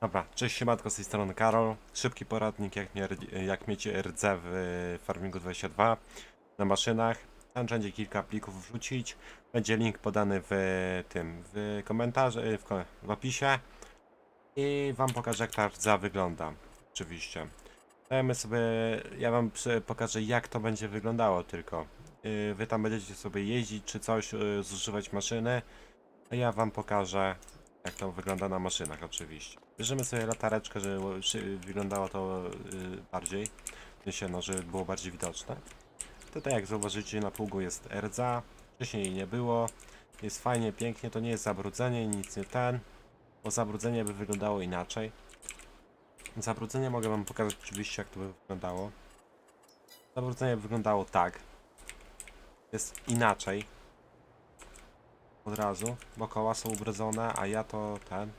Dobra, cześć siematko z tej strony Karol. Szybki poradnik jak, jak mieć RDZ w Farmingu 22 na maszynach. Tam będzie kilka plików wrzucić. Będzie link podany w tym, w komentarzu, w, ko- w opisie. I wam pokażę jak ta rdza wygląda. Oczywiście. Dajemy sobie, ja wam pokażę jak to będzie wyglądało tylko. Yy, Wy tam będziecie sobie jeździć czy coś, zużywać maszyny. A ja wam pokażę to wygląda na maszynach oczywiście. Bierzemy sobie latareczkę, żeby szy- wyglądało to yy, bardziej. W no, żeby było bardziej widoczne. Tutaj jak zauważycie na pługu jest rdza. Wcześniej jej nie było. Jest fajnie, pięknie, to nie jest zabrudzenie, nic nie ten. Bo zabrudzenie by wyglądało inaczej. Zabrudzenie mogę wam pokazać oczywiście jak to by wyglądało. Zabrudzenie by wyglądało tak. Jest inaczej. Od razu, bo koła są ubrudzone, a ja to ten.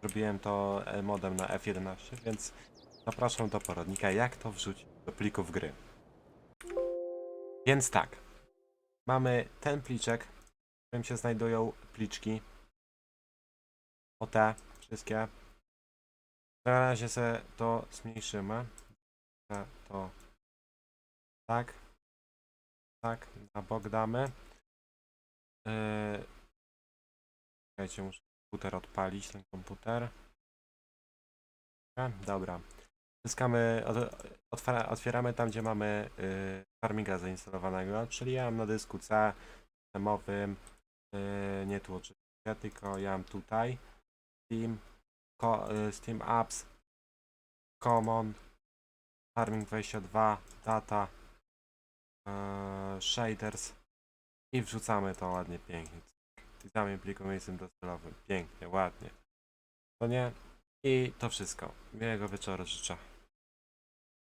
Zrobiłem to e, modem na F11, więc zapraszam do poradnika jak to wrzucić do plików gry. Więc tak. Mamy ten pliczek, w którym się znajdują pliczki. O te wszystkie. Na razie sobie to zmniejszymy. To tak. Tak, na bok damy. Yy... Czekajcie, muszę komputer odpalić, ten komputer. Dobra. Otwiera, otwieramy tam, gdzie mamy yy, farminga zainstalowanego, czyli ja mam na dysku C, systemowym, yy, nie tu oczywiście, tylko ja mam tutaj Steam, ko, yy, Steam Apps, Common, Farming 22, Data, yy, Shaders i wrzucamy to ładnie, pięknie. Plikiem miejscem docelowym. Pięknie, ładnie. To nie? I to wszystko. Miłego wieczoru życzę.